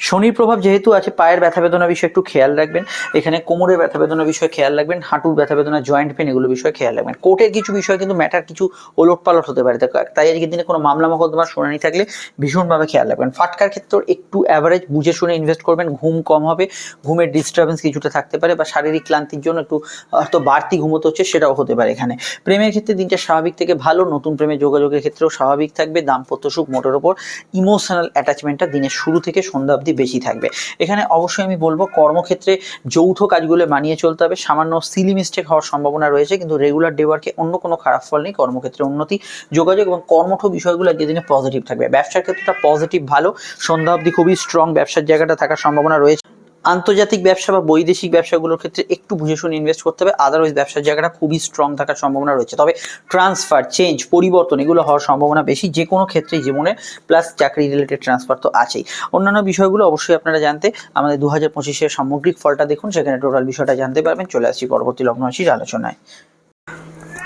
শনির প্রভাব যেহেতু আছে, পায়ের ব্যথা বেদনা বিষয়ে একটু খেয়াল রাখবেন। এখানে কোমরের ব্যথা বেদনা বিষয়ে খেয়াল রাখবেন, হাঁটুর ব্যথা বেদনা জয়েন্ট পেন এগুলো বিষয়ে খেয়াল রাখবেন। কোর্টের কিছু বিষয় কিন্তু ম্যাটার কিছু ওলট পালট হতে পারে। তাই আজকের দিনে কোনো মামলা মোকদ্দমার শুনানি থাকলে ভীষণভাবে খেয়াল রাখবেন। ফাটকার ক্ষেত্রে একটু অ্যাভারেজ বুঝে শুনে ইনভেস্ট করবেন, ঘুম কম হবে, ঘুমের ডিস্টারবেন্স কিছুটা থাকতে পারে বা শারীরিক ক্লান্তির জন্য একটু হয়তো বাড়তি ঘুমোতে হচ্ছে সেটাও হতে পারে এখানে। প্রেমের ক্ষেত্রে দিনটা স্বাভাবিক থেকে ভালো, নতুন প্রেমের যোগাযোগের ক্ষেত্রেও স্বাভাবিক থাকবে। দাম্পত্য সুখ মোটের ওপর ইমোশনাল অ্যাটাচমেন্টটা দিনের শুরু থেকে সন্ধ্যা অবধি বেশি থাকবে। এখানে অবশ্যই আমি বলব, কর্মক্ষেত্রে যৌথ কাজগুলো মানিয়ে চলতে হবে। সামান্য সিলি মিস্টেক হওয়ার সম্ভাবনা রয়েছে, কিন্তু রেগুলার ডে ওয়ার্কে অন্য কোনো খারাপ ফল নেই। কর্মক্ষেত্রে উন্নতি, যোগাযোগ এবং কর্মঠ বিষয়গুলো দিনে পজিটিভ থাকবে। ব্যবসার ক্ষেত্রটা পজিটিভ ভালো। সন্ধ্যা অবধি খুবই স্ট্রং ব্যবসার জায়গাটা থাকার সম্ভাবনা রয়েছে। আন্তর্জাতিক ব্যবসা বা বৈদেশিক ব্যবসাগুলোর ক্ষেত্রে একটু বুঝে শুনে ইনভেস্ট করতে হবে আদারওয়াইজ ব্যবসার জায়গাটা খুবই স্ট্রং থাকার সম্ভাবনা রয়েছে। তবে ট্রান্সফার চেঞ্জ পরিবর্তন, এগুলো হওয়ার সম্ভাবনা বেশি, যে কোনো ক্ষেত্রেই জীবনে প্লাস চাকরি রিলেটেড ট্রান্সফার তো আছেই। অন্যান্য বিষয়গুলো অবশ্যই আপনারা জানতে আমাদের দু হাজার সামগ্রিক ফলটা দেখুন, সেখানে টোটাল বিষয়টা জানতে পারবেন। চলে আসছি পরবর্তী লগ্ন আলোচনায়।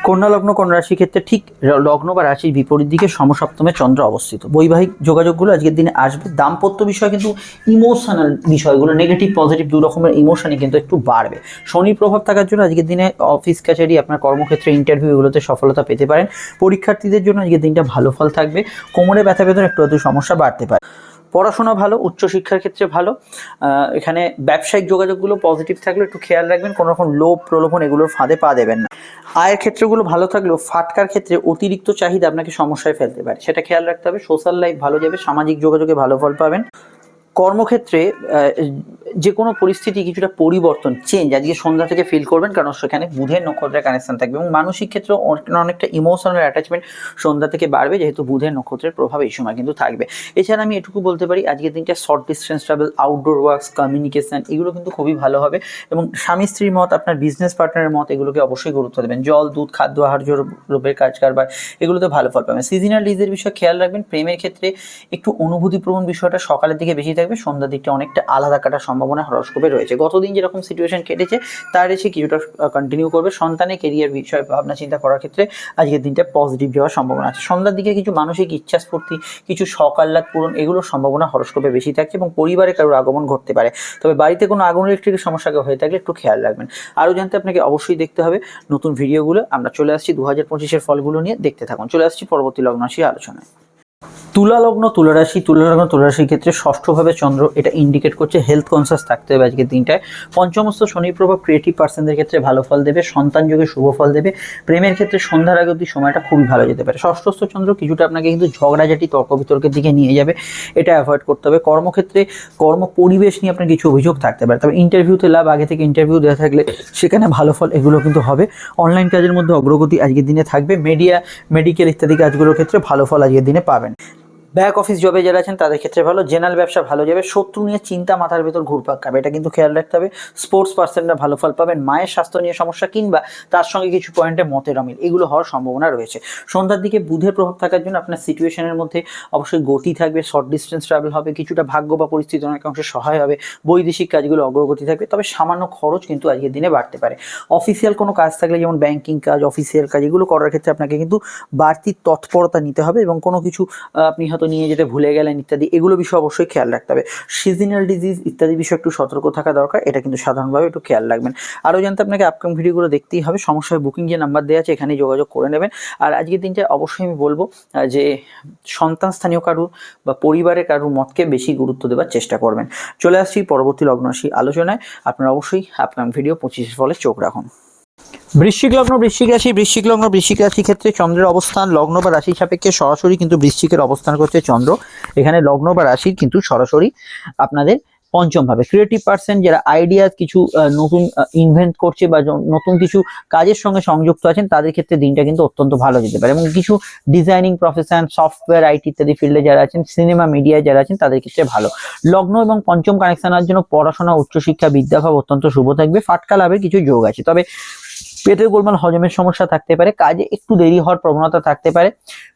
কন্যা লগ্ন, কন্যা রাশির ক্ষেত্রে ঠিক লগ্ন বা রাশির বিপরীত দিকে সমসপ্তমে চন্দ্র অবস্থিত। বৈবাহিক যোগাযোগগুলো আজকের দিনে আসবে। দাম্পত্য বিষয় কিন্তু ইমোশনাল বিষয়গুলো নেগেটিভ পজিটিভ দু রকমের ইমোশনই কিন্তু একটু বাড়বে। শনি প্রভাব থাকার জন্য আজকের দিনে অফিস কাছারি আপনার কর্মক্ষেত্রে ইন্টারভিউ এগুলোতে সফলতা পেতে পারেন। পরীক্ষার্থীদের জন্য আজকের দিনটা ভালো ফল থাকবে। কোমরে ব্যথা বেদনা একটু সমস্যা বাড়তে পারে। পড়াশোনা ভালো, উচ্চশিক্ষার ক্ষেত্রে ভালো এখানে ব্যবসায়িক যোগাযোগগুলো পজিটিভ থাকলে একটু খেয়াল রাখবেন, কোনো রকম লোভ প্রলোভন এগুলোর ফাঁদে পা দেবেন না। আয়ের ক্ষেত্রগুলো ভালো থাকলেও ফাটকার ক্ষেত্রে অতিরিক্ত চাহিদা আপনাকে সমস্যায় ফেলতে পারে, সেটা খেয়াল রাখতে হবে। সোশ্যাল লাইফ ভালো যাবে, সামাজিক যোগাযোগে ভালো ফল পাবেন। কর্মক্ষেত্রে যে কোনো পরিস্থিতি কিছুটা পরিবর্তন চেঞ্জ আজকে সন্ধ্যা থেকে ফিল করবেন কারণ সেখানে বুধের নক্ষত্রের কানেকশন থাকবে এবং মানসিক ক্ষেত্রে অনেকটা ইমোশনাল অ্যাটাচমেন্ট সন্ধ্যা থেকে বাড়বে যেহেতু বুধের নক্ষত্রের প্রভাব এই সময় কিন্তু থাকবে। এছাড়া আমি এটুকু বলতে পারি, আজকের দিনটা short distance travel outdoor works communication এগুলো কিন্তু খুবই ভালো হবে এবং স্বামী স্ত্রীর মত, আপনার বিজনেস পার্টনারের মত এগুলোকে অবশ্যই গুরুত্ব দেবেন। জল, দুধ, খাদ্য, আহার্য রূপের কাজ কারবার, এগুলোতে ভালো ফল পাবেন। সিজনাল ডিজের বিষয়ে খেয়াল রাখবেন, প্রেমের ক্ষেত্রে একটু অনুভূতিপ্রবণ বিষয়টা সকালের দিকে বেশি থাকবে সন্ধ্যার দিকটা অনেকটা আলাদা কাটার সম্ভাবনা হরস্কোপে রয়েছে। গতদিন যেরকম সিচুয়েশন কেটেছে, তার এসে কিছুটা কন্টিনিউ করবে। সন্তানের কেরিয়ার বিষয়ে ভাবনা চিন্তা করার ক্ষেত্রে আজকের দিনটা পজিটিভ যাওয়ার সম্ভাবনা আছে। সন্ধ্যার দিকে কিছু মানসিক ইচ্ছা স্ফূর্তি কিছু আহ্লাদ পূরণ, এগুলোর সম্ভাবনা হরস্কোপে বেশি থাকছে এবং পরিবারে কারোর আগমন ঘটতে পারে। তবে বাড়িতে কোনো আগুন ইলেকট্রিকের সমস্যা হয়ে থাকলে একটু খেয়াল রাখবেন। আরও জানতে আপনাকে অবশ্যই দেখতে হবে নতুন ভিডিওগুলো আমরা চলে আসছি দু হাজার পঁচিশের ফলগুলো নিয়ে। দেখতে থাকুন। চলে আসছি পরবর্তী লগ্নাশী আলোচনায়। তুলা লগ্ন তুলা রাশি তুলা লগ্ন তুলা রাশির ক্ষেত্রে ষষ্ঠভাবে চন্দ্র এটা ইন্ডিকেট করছে হেলথ কনসিয়াস থাকতে হবে আজকের দিনটায়। পঞ্চমস্ত শনির প্রভাব ক্রিয়েটিভ পার্সনদের ক্ষেত্রে ভালো ফল দেবে, সন্তান যোগে শুভ ফল দেবে, প্রেমের ক্ষেত্রে সন্ধ্যার আগে অব্দি সময়টা খুবই ভালো যেতে পারে। ষষ্ঠস্থ চন্দ্র কিছুটা আপনাকে কিন্তু ঝগড়াঝাটি তর্ক বিতর্কের দিকে নিয়ে যাবে, এটা অ্যাভয়েড করতে হবে। কর্মক্ষেত্রে কর্ম পরিবেশ নিয়ে আপনার কিছু অভিযোগ থাকতে পারে। তবে ইন্টারভিউতে লাভ, আগে থেকে ইন্টারভিউ দেওয়া থাকলে সেখানে ভালো ফল এগুলো কিন্তু হবে। অনলাইন কাজের মধ্যে অগ্রগতি আজকের দিনে থাকবে। মিডিয়া মেডিকেল ইত্যাদি কাজগুলোর ক্ষেত্রে ভালো ফল আজকের দিনে পাবেন। ব্যাক অফিস জবে যারা আছেন, তাদের ক্ষেত্রে ভালো। জেনারেল ব্যবসা ভালো যাবে। শত্রু নিয়ে চিন্তা মাথার ভেতর ঘুরপাক খাবে। এটা কিন্তু খেয়াল রাখতে হবে। স্পোর্টস পার্সনরা ভালো ফল পাবেন। মায়ের স্বাস্থ্য নিয়ে সমস্যা কিংবা তার সঙ্গে কিছু পয়েন্টে মতের অমিল। এগুলো হওয়ার সম্ভাবনা রয়েছে। সন্ধ্যার দিকে বুধের প্রভাব থাকার জন্য আপনার সিচুয়েশনের মধ্যে অবশ্যই গতি থাকবে। শর্ট ডিস্টেন্স ট্রাভেল হবে। কিছুটা ভাগ্য বা পরিস্থিতি অনেক অংশে সহায় হবে। বৈদেশিক কাজগুলো অগ্রগতি থাকবে। তবে সামান্য খরচ কিন্তু আজকের দিনে বাড়তে পারে। অফিসিয়াল কোনো কাজ থাকলে যেমন ব্যাংকিং কাজ অফিসিয়াল কাজ, এগুলো করার ক্ষেত্রে আপনাকে কিন্তু বাড়তি তৎপরতা নিতে হবে এবং কোনো কিছু আপনি হয়তো নিয়ে যেতে ভুলে গেলেন ইত্যাদি, এগুলো বিষয়ে অবশ্যই খেয়াল রাখতে হবে। সিজনাল ডিজিজ ইত্যাদি বিষয়ে একটু সতর্ক থাকা দরকার, এটা কিন্তু সাধারণভাবে একটু খেয়াল রাখবেন। আরও জানতে আপনাকে আপকাম ভিডিওগুলো দেখতেই হবে সমস্যায় বুকিং যে নাম্বার দেওয়া আছে, এখানেই যোগাযোগ করে নেবেন। আর আজকের দিনটা অবশ্যই আমি বলব যে সন্তান স্থানীয় কারুর বা পরিবারের কারুর মতকে বেশি গুরুত্ব দেওয়ার চেষ্টা করবেন। চলে আসছি পরবর্তী লগ্নরাশি আলোচনায়, আপনারা অবশ্যই আপকাম ভিডিও পঁচিশের ফলে চোখ রাখুন। বৃশ্চিক লগ্ন, বৃশ্চিক রাশি, বৃশ্চিক লগ্ন, বৃশ্চিক রাশির ক্ষেত্রে চন্দ্রের অবস্থান, লগ্ন বা রাশি সাপেক্ষে সরাসরি কিন্তু বৃশ্চিকের অবস্থান করছে চন্দ্র। এখানে লগ্ন বা রাশির কিন্তু সরাসরি আপনাদের পঞ্চম ভাবে ক্রিয়েটিভ পার্সন যারা আইডিয়া কিছু নতুন ইনভেন্ট করছে বা নতুন কিছু কাজের সঙ্গে সংযুক্ত আছেন, তাদের ক্ষেত্রে দিনটা কিন্তু অত্যন্ত ভালো যেতে পারে। এবং কিছু ডিজাইনিং প্রফেশন সফটওয়্যার আইটি ইত্যাদি ফিল্ডে যারা আছেন সিনেমা মিডিয়ায় যারা আছেন, তাদের ক্ষেত্রে ভালো। লগ্ন এবং পঞ্চম কানেকশনের জন্য পড়াশোনা, উচ্চশিক্ষা, বিদ্যাভাব অত্যন্ত শুভ থাকবে। ফাটকা লাভের কিছু যোগ আছে। তবে পেটের গোলমাল, হজমের সমস্যা থাকতে পারে, কাজে একটু দেরি হওয়ার প্রবণতা থাকতে পারে।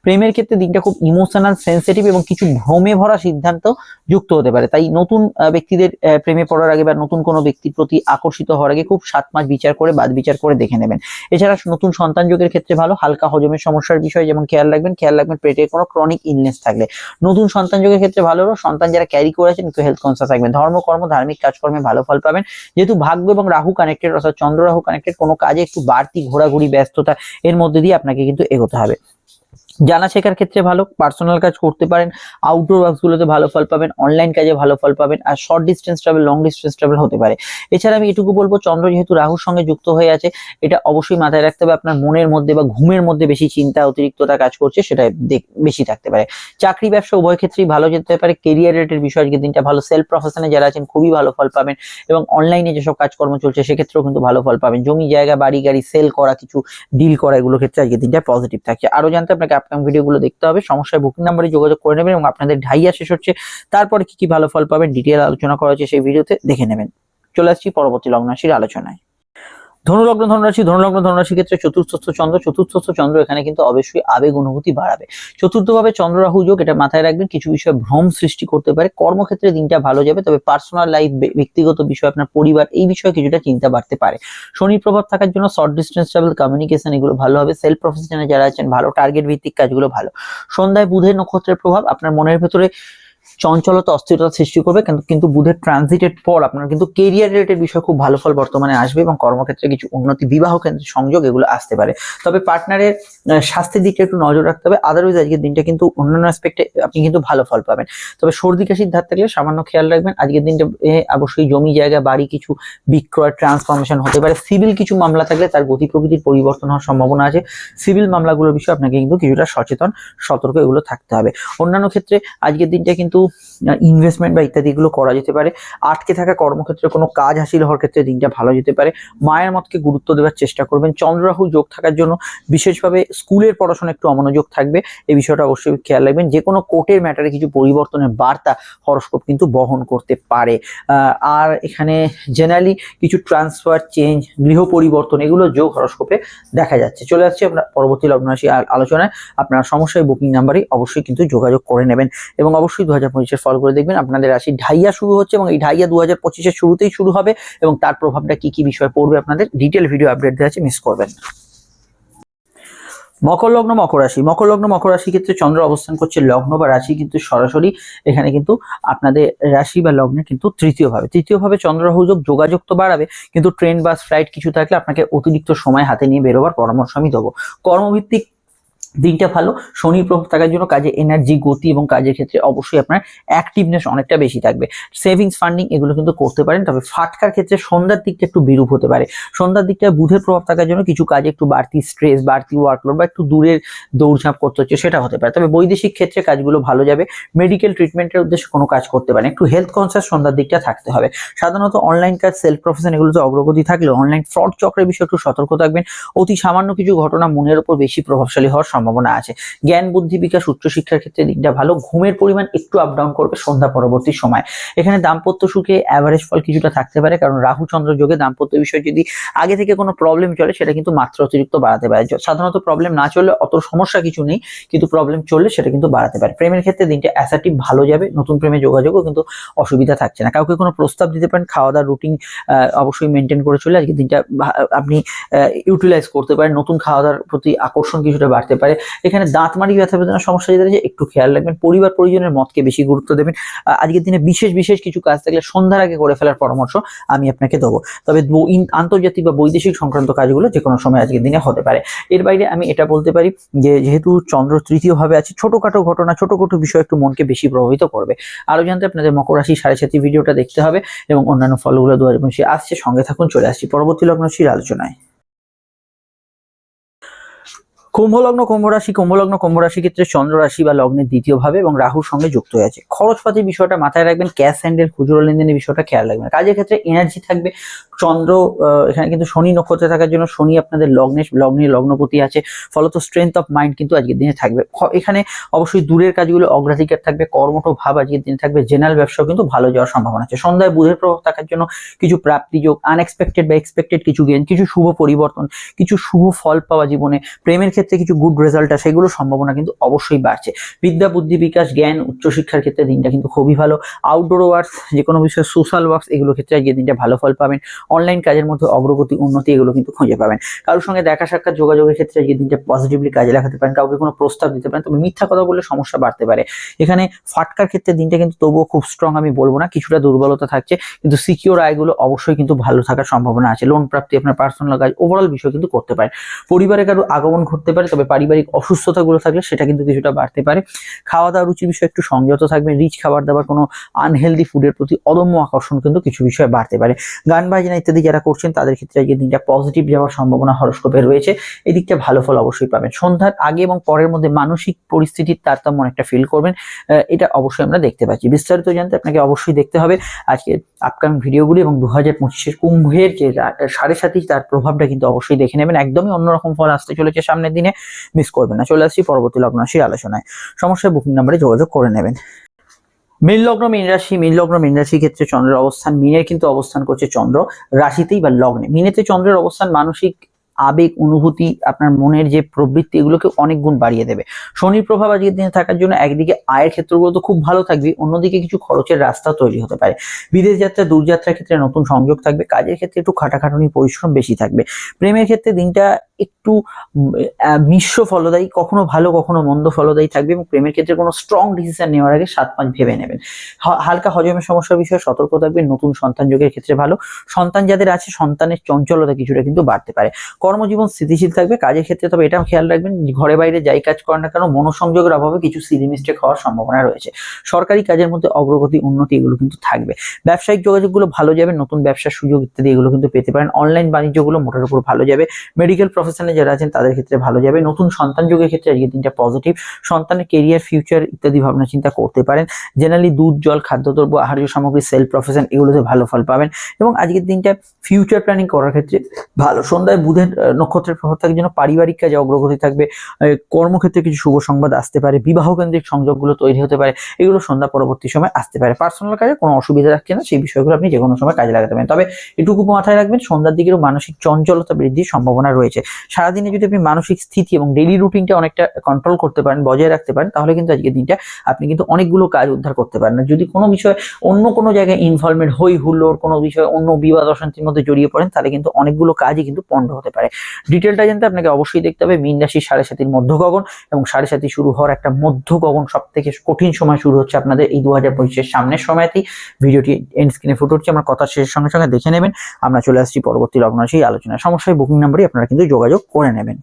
প্রেমের ক্ষেত্রে দিনটা খুব ইমোশনাল সেন্সিটিভ এবং কিছু ভ্রমে ভরা সিদ্ধান্ত যুক্ত হতে পারে। তাই নতুন ব্যক্তিদের প্রেমে পড়ার আগে বা নতুন কোনো ব্যক্তির প্রতি আকর্ষিত হওয়ার আগে খুব সাত মাস বিচার করে, বাদ বিচার করে দেখে নেবেন। এছাড়া নতুন সন্তান যোগের ক্ষেত্রে ভালো, হালকা হজমের সমস্যার বিষয়ে যেমন খেয়াল রাখবেন খেয়াল রাখবেন পেটে কোনো ক্রনিক ইলনেস থাকলে। নতুন সন্তান যোগের ক্ষেত্রে ভালো হলো, সন্তান যারা ক্যারি করেছেন একটু হেলথ কনসিয়াস থাকবেন। ধর্মকর্ম ধার্মিক কাজকর্মে ভালো ফল পাবেন। যেহেতু ভাগ্য এবং রাহু কানেক্টেড অর্থাৎ চন্দ্র রাহু কানেক্টেড কোনো কাজে একটু বাড়তি ঘোরাঘুরি ব্যস্ততা এর মধ্যে দিয়ে আপনাকে কিন্তু এগোতে হবে। জানা শেখার ক্ষেত্রে ভালো পার্সোনাল কাজ করতে পারেন আউটডোর ওয়ার্কসগুলোতে ভালো ফল পাবেন অনলাইন কাজে ভালো ফল পাবেন, আর short distance travel long distance travel হতে পারে। এছাড়া আমি এটুকু বলব, চন্দ্র যেহেতু রাহুর সঙ্গে যুক্ত হয়ে আছে, এটা অবশ্যই মাথায় রাখতে হবে, আপনার মনের মধ্যে বা ঘুমের মধ্যে বেশি চিন্তা, অতিরিক্ততা কাজ করছে, সেটা বেশি থাকতে পারে। চাকরি, ব্যবসা উভয় ক্ষেত্রেই ভালো যেতে পারে কেরিয়ার রিলেটেড বিষয় আজকের দিনটা ভালো সেলফ প্রফেশনে যারা আছেন, খুবই ভালো ফল পাবেন, এবং অনলাইনে যেসব কাজকর্ম চলছে, সেক্ষেত্রেও কিন্তু ভালো ফল পাবেন। জমি, জায়গা, বাড়ি, গাড়ি সেল করা, কিছু ডিল করা এগুলো ক্ষেত্রে আজকের দিনটা পজিটিভ থাকছে। আরও জানতে আপনাকে আপকাম ভিডিওগুলো দেখতে হবে। সমস্যায় বুকিং নাম্বারে যোগাযোগ করে নেবেন এবং আপনাদের ঢাইয়া শেষ হচ্ছে। তারপরে কি কি ভালো ফল পাবেন ডিটেল আলোচনা করা হচ্ছে সেই ভিডিওতে দেখে নেবেন। চলে আসছি পরবর্তী লগ্নাশির আলোচনায়। ধনুলগ্ন ধনুরাশি, ধনুলগ্ন ধনুরাশির ক্ষেত্রে চতুর্থস্থ চন্দ্র চতুর্থস্থ চন্দ্র এখানে কিন্তু অবশ্যই আবেগ অনুভূতি বাড়াবে। চতুর্থভাবে চন্দ্র রাহু যোগ, এটা মাথায় রাখবেন, কিছু বিষয়ে ভ্রম সৃষ্টি করতে পারে। কর্মক্ষেত্রে দিনটা ভালো যাবে, তবে পার্সোনাল লাইফ ব্যক্তিগত বিষয়, আপনার পরিবার, এই বিষয়ে কিছুটা চিন্তা বাড়তে পারে। শনির প্রভাব থাকার জন্য শর্ট ডিস্টেন্স ট্রাভেল কমিউনিকেশন এগুলো ভালো হবে। সেলফ প্রফেশনে যারা আছেন, ভালো টার্গেট ভিত্তিক কাজগুলো ভালো। সন্ধ্যায় বুধের নক্ষত্রের প্রভাব, আপনার মনের ভেতরে চঞ্চলতা, অস্থিরতা সৃষ্টি করবে, কিন্তু কিন্তু বুধের ট্রানজিটের পর আপনার কিন্তু কেরিয়ার রিলেটেড বিষয় খুব ভালো ফল বর্তমানে আসবে এবং কর্মক্ষেত্রে কিছু উন্নতি, বিবাহ কেন্দ্রে সংযোগ এগুলো আসতে পারে। তবে পার্টনারের স্বাস্থ্যের দিকটা একটু নজর রাখতে হবে আদারওয়াইজ আজকের দিনটা কিন্তু অন্যান্য অ্যাসপেক্টে আপনি কিন্তু ভালো ফল পাবেন। তবে সর্দি, কাশির ধার থাকলে সামান্য খেয়াল রাখবেন, আজকের দিনটা অবশ্যই জমি জায়গা, বাড়ি কিছু বিক্রয় ট্রান্সফরমেশন হতে পারে। সিভিল কিছু মামলা থাকলে তার গতি প্রকৃতির পরিবর্তন হওয়ার সম্ভাবনা আছে। সিভিল মামলাগুলোর বিষয়ে আপনাকে কিন্তু কিছুটা সচেতন, সতর্ক এগুলো থাকতে হবে। অন্যান্য ক্ষেত্রে আজকের দিনটা কিন্তু ইনভেস্টমেন্ট বা ইত্যাদি এগুলো করা যেতে পারে। আটকে থাকা কর্মক্ষেত্রে কোনো কাজ হাসিল হওয়ার ক্ষেত্রে দিনটা ভালো যেতে পারে। মায়ের মতকে গুরুত্ব দেওয়ার চেষ্টা করবেন। চন্দ্ররাহু যোগ থাকার জন্য বিশেষভাবে স্কুলের পড়াশোনা একটু অমনোযোগ থাকবে। এই বিষয়টা অবশ্যই খেয়াল রাখবেন। যে কোনো কোর্টের ম্যাটারে কিছু পরিবর্তনের বার্তা হরস্কোপ কিন্তু বহন করতে পারে। আর এখানে জেনারেলি কিছু ট্রান্সফার চেঞ্জ গৃহ পরিবর্তন এগুলো যোগ হরস্কোপে দেখা যাচ্ছে। চলে যাচ্ছে আমরা পরবর্তী লগ্নরাশি আলোচনায়। আপনার সমস্যায় বুকিং নাম্বারে অবশ্যই কিন্তু যোগাযোগ করে নেবেন। এবং অবশ্যই দু হাজার পঁচিশের ফল করে দেখবেন। আপনাদের রাশি ঢাইয়া শুরু হচ্ছে এবং এই ঢাইয়া দু হাজার পঁচিশের শুরুতেই শুরু হবে এবং তার প্রভাবটা কি কি বিষয় পড়বে আপনাদের ডিটেল ভিডিও আপডেট দেওয়া আছে মিস করবেন। মকর লগ্ন, মকর রাশি। মকর লগ্ন, মকর রাশি ক্ষেত্রে চন্দ্র অবস্থান করছে, লগ্ন বা রাশি কিন্তু সরাসরি এখানে কিন্তু আপনাদের রাশি বা লগ্নে কিন্তু তৃতীয় ভাবে তৃতীয় ভাবে চন্দ্র রাহু যোগ যোগাযোগ তো বাড়াবে, কিন্তু ট্রেন বাস ফ্লাইট কিছু থাকলে আপনাকে অতিরিক্ত সময় হাতে নিয়ে বেরোবার পরামর্শ আমি দেবো। কর্মভিত্তিক দিনটা ভালো। শনি প্রভাব থাকার জন্য কাজে এনার্জি গতি এবং কাজের ক্ষেত্রে অবশ্যই আপনার অ্যাক্টিভনেস অনেকটা বেশি থাকবে। সেভিংস ফান্ডিং এগুলো কিন্তু করতে পারেন, তবে ফাটকার ক্ষেত্রে সন্ধ্যার দিকটা একটু বিরূপ হতে পারে। সন্ধ্যার দিকটা বুধের প্রভাব থাকার জন্য কিছু কাজে একটু বাড়তি স্ট্রেস বাড়তি ওয়ার্কলোড বা একটু দূরের দৌড়ঝাঁপ করতে হচ্ছে সেটা হতে পারে। তবে বৈদেশিক ক্ষেত্রে কাজগুলো ভালো যাবে। মেডিকেল ট্রিটমেন্টের উদ্দেশ্যে কোনো কাজ করতে পারেন। একটু হেলথ কনসিয়াস সন্ধ্যার দিকটা থাকতে হবে। সাধারণত অনলাইন কাজ সেলফ প্রফেশন এগুলোতে অগ্রগতি থাকলে অনলাইন ফ্রড চক্রের বিষয়ে একটু সতর্ক থাকবেন। অতি সামান্য কিছু ঘটনা মনের উপর বেশি প্রভাবশালী হওয়ার সম্ভাবনা আছে। জ্ঞান, বুদ্ধি বিকাশ উচ্চশিক্ষার ক্ষেত্রে দিকটা ভালো। ঘুমের পরিমাণ একটু আপ ডাউন করবে সন্ধ্যা পরবর্তী সময়। এখানে দাম্পত্য সুখে অ্যাভারেজ ফল কিছুটা থাকতে পারে, কারণ রাহু চন্দ্র যোগে দাম্পত্য বিষয় যদি আগে থেকে কোনো প্রবলেম চলে, সেটা কিন্তু মাত্রা অতিরিক্ত বাড়াতে পারে। সাধারণত প্রবলেম না চললে অত সমস্যা কিছু নেই, কিন্তু প্রবলেম চললে সেটা কিন্তু বাড়াতে পারে। প্রেমের ক্ষেত্রে দিনটা অ্যাসার্টিভ ভালো যাবে, নতুন প্রেমে যোগাযোগও কিন্তু অসুবিধা থাকছে না। কাউকে কোনো প্রস্তাব দিতে পারেন খাওয়া দাওয়ার রুটিন অবশ্যই মেনটেন করে চলে, আজকে দিনটা আপনি ইউটিলাইজ করতে পারেন। নতুন খাওয়া দাওয়ার প্রতি আকর্ষণ কিছুটা বাড়তে পারে। এখানে দাঁতমারি ব্যথা বেদনার সমস্যা যেটা রয়েছে, একটু খেয়াল রাখবেন। পরিবার পরিজনের মতকে বেশি গুরুত্ব দেবেন। আজকের দিনে বিশেষ বিশেষ কিছু কাজ থাকলে সন্ধ্যার আগে করে ফেলার পরামর্শ আমি আপনাকে দেবো। তবে আন্তর্জাতিক বা বৈদেশিক সংক্রান্ত কাজগুলো যে কোনো সময় আজকের দিনে হতে পারে। এর বাইরে আমি এটা বলতে পারি যে, যেহেতু চন্দ্র তৃতীয় ভাবে আছে, ছোটখাটো ঘটনা, ছোটখাটো বিষয় একটু মনকে বেশি প্রভাবিত করবে। আরও জানতে আপনাদের মকর রাশি সাড়ে সাথী ভিডিওটা দেখতে হবে এবং অন্যান্য ফলগুলো দু হাজার আসছে। সঙ্গে থাকুন, চলে আসছি পরবর্তী লগ্ন রাশির আলোচনায়। কুম্ভ লগ্ন কুম্ভ রাশি কুম্ভ লগ্ন কুম্ভ রাশি ক্ষেত্রে চন্দ্র রাশি বা লগ্নের দ্বিতীয় ভাবে এবং রাহুর সঙ্গে যুক্ত হয়ে আছে। খরচপাতির বিষয়টা মাথায় রাখবেন ক্যাশ হ্যান্ডেল খুচরো লেনদেনের বিষয়টা খেয়াল রাখবেন। কাজের ক্ষেত্রে এনার্জি থাকবে। চন্দ্র এখানে কিন্তু শনি নক্ষত্রে থাকার জন্য শনি আপনাদের লগ্নে লগ্নে লগ্নপতি আছে। ফলত স্ট্রেংথ অফ মাইন্ড কিন্তু আজকের দিনে থাকবে। এখানে অবশ্যই দূরের কাজগুলো অগ্রাধিকার থাকবে কর্মঠ ভাব আজকের দিনে থাকবে। জেনারেল ব্যবসাও কিন্তু ভালো যাওয়ার সম্ভাবনা আছে। সন্ধ্যায় বুধের প্রভাব থাকার জন্য কিছু প্রাপ্তিযোগ আনএক্সপেক্টেড বা এক্সপেক্টেড কিছু গেন কিছু শুভ পরিবর্তন, কিছু শুভ ফল পাওয়া জীবনে। প্রেমের ক্ষেত্রে কিছু গুড রেজাল্ট আসে, এগুলো সম্ভাবনা কিন্তু অবশ্যই বাড়ছে। বিদ্যা, বুদ্ধি, বিকাশ, জ্ঞান, উচ্চশিক্ষার ক্ষেত্রে দিনটা কিন্তু খুবই ভালো। আউটডোর ওয়ার্কস যে কোনো বিষয়ে সোশ্যাল ওয়ার্কস এগুলো ক্ষেত্রে আজকে দিনটা ভালো ফল পাবেন। অনলাইন কাজের মধ্যে অগ্রগতি, উন্নতি এগুলো কিন্তু খুঁজে পাবেন। কারোর সঙ্গে দেখা সাক্ষাৎ, যোগাযোগের ক্ষেত্রে আজকে দিনটা পজিটিভলি কাজে লাগাতে পারেন, কাউকে কোনো প্রস্তাব দিতে পারেন, তবে মিথ্যা কথা বললে সমস্যা বাড়তে পারে। এখানে ফাটকার ক্ষেত্রে দিনটা কিন্তু তবুও খুব স্ট্রং আমি বলব না, কিছুটা দুর্বলতা থাকছে, কিন্তু সিকিওর আয়গুলো অবশ্যই কিন্তু ভালো থাকার সম্ভাবনা আছে। লোন প্রাপ্তি, আপনার পার্সোনাল কাজ ওভারঅল বিষয় কিন্তু করতে পারেন। পরিবারে কারও আগমন ঘটতে পারে, তবে পারিবারিক অসুস্থতাগুলো থাকলে সেটা কিন্তু কিছুটা বাড়তে পারে। খাওয়া দাওয়া রুচির বিষয়ে একটু সংযত থাকবে রিচ খাবার দাবার, কোনো আনহেলদি ফুডের প্রতি অদম্য আকর্ষণ কিন্তু কিছু বিষয়ে বাড়তে পারে। গান বাজনা ইত্যাদি যারা করছেন, তাদের ক্ষেত্রে আজকে দিনটা পজিটিভ যাওয়ার সম্ভাবনা হরস্কোপে রয়েছে। এদিকটা ভালো ফল অবশ্যই পাবেন। সন্ধ্যার আগে এবং পরের মধ্যে মানসিক পরিস্থিতির তারতম্য অনেকটা ফিল করবেন। এটা অবশ্যই আমরা দেখতে পাচ্ছি। বিস্তারিত জানতে আপনাকে অবশ্যই দেখতে হবে আজকে আপকামিং ভিডিওগুলি এবং দু হাজার পঁচিশের কুম্ভের যে সাড়ে সাথী তার প্রভাবটা কিন্তু অবশ্যই দেখে নেবেন। একদমই অন্যরকম ফল আসতে চলেছে সামনের দিনে। মিস করবেন না। চলে আসছি পরবর্তী লগ্ন রাশির আলোচনায়। সমস্যায় বুকিং নাম্বারে যোগাযোগ করে নেবেন। মীন লগ্ন, মীন রাশি। মীন লগ্ন, মীন রাশির ক্ষেত্রে চন্দ্রের অবস্থান। মিনের কিন্তু অবস্থান করছে চন্দ্র রাশিতেই বা লগ্নে। মিনেতে চন্দ্রের অবস্থান মানসিক আবেগ, অনুভূতি, আপনার মনের যে প্রবৃত্তি, এগুলোকে অনেক গুণ বাড়িয়ে দেবে। শনির প্রভাব আজকের দিনে থাকার জন্য একদিকে আয়ের ক্ষেত্রগুলো তো খুব ভালো থাকবে, অন্যদিকে কিছু খরচের রাস্তা তৈরি হতে পারে। বিদেশ যাত্রা, দূরযাত্রার ক্ষেত্রে নতুন সংযোগ থাকবে, কাজের ক্ষেত্রে একটু খাটাখাটুনি পরিশ্রম বেশি থাকবে। প্রেমের ক্ষেত্রে দিনটা একটু মিশ্র ফলদায়ী, কখনো ভালো, কখনো মন্দ ফলদায়ী থাকবে এবং প্রেমের ক্ষেত্রে কোনো স্ট্রং ডিসিশন নেওয়ার আগে সাত পাঁচ ভেবে নেবেন। হালকা হজমের সমস্যার বিষয়ে সতর্ক থাকবেন, নতুন সন্তান যোগের ক্ষেত্রে ভালো। সন্তান যাদের আছে, সন্তানের চঞ্চলতা কিছুটা কিন্তু বাড়তে পারে। কর্মজীবন স্থিতিশীল থাকবে, কাজের ক্ষেত্রে তবে এটাও খেয়াল রাখবেন, ঘরে বাইরে যাই কাজ করেন না কেন, মনোসংযোগের অভাবে কিছু সিলি মিস্টেক হওয়ার সম্ভাবনা রয়েছে। সরকারি কাজের মধ্যে অগ্রগতি, উন্নতি এগুলো কিন্তু থাকবে। ব্যবসায়িক যোগাযোগগুলো ভালো যাবে, নতুন ব্যবসার সুযোগ ইত্যাদি এগুলো কিন্তু পেতে পারেন। অনলাইন বাণিজ্যগুলো মোটের উপর ভালো যাবে। মেডিকেল প্রফেশনে যারা আছেন, তাদের ক্ষেত্রে ভালো যাবে। নতুন সন্তান যোগের ক্ষেত্রে আজকের দিনটা পজিটিভ সন্তানের কেরিয়ার ফিউচার ইত্যাদি ভাবনা চিন্তা করতে পারেন। জেনারেলি দুধ, জল, খাদ্যদ্রব্য, আহার্য সামগ্রী সেল প্রফেশন এগুলোতে ভালো ফল পাবেন। এবং আজকের দিনটা ফিউচার প্ল্যানিং করার ক্ষেত্রে ভালো। সন্ধ্যায় বুধের নক্ষত্রের প্রভাব থাকার জন্য পারিবারিক কাজে অগ্রগতি থাকবে কর্মক্ষেত্রে কিছু শুভ সংবাদ আসতে পারে বিবাহ কেন্দ্রিক সংযোগগুলো তৈরি হতে পারে, এগুলো সন্ধ্যা পরবর্তী সময় আসতে পারে। পার্সোনাল কাজে কোনো অসুবিধা রাখছে না, সেই বিষয়গুলো আপনি যে কোনো সময় কাজে লাগাতে পারেন। তবে এটুকু মাথায় রাখবেন, সন্ধ্যার দিকেও মানসিক চঞ্চলতা বৃদ্ধির সম্ভাবনা রয়েছে। সারাদিনে যদি আপনি মানসিক স্থিতি এবং ডেইলি রুটিনটা অনেকটা কন্ট্রোল করতে পারেন, বজায় রাখতে পারেন, তাহলে কিন্তু আজকের দিনটা আপনি কিন্তু অনেকগুলো কাজ উদ্ধার করতে পারেন। আর যদি কোনো বিষয়ে অন্য কোনো জায়গায় ইনভলভমেন্ট হই হুল্লোর কোনো বিষয়ে অন্য বিবাদ অশান্তির মধ্যে জড়িয়ে পড়েন, তাহলে কিন্তু অনেকগুলো কাজই কিন্তু পণ্ড হতে পারে। ডিটেলটা জানতে আপনাকে অবশ্যই দেখতে হবে মীন রাশি সাড়ে সাতির মধ্য গগন এবং সাড়ে সাতি শুরু হওয়ার একটা মধ্য গগন সব থেকে কঠিন সময় শুরু হচ্ছে আপনাদের এই দু হাজার পঁচিশের সামনের সময়তেই। ভিডিওটি এন্ড স্ক্রিনে ফুটে উঠছে, আমার কথা শেষের সঙ্গে সঙ্গে দেখে নেবেন। আমরা চলে আসছি পরবর্তী লগ্ন সেই আলোচনা সমস্যায় বুকিং নাম্বারই আপনারা কিন্তু যোগাযোগ করে নেবেন।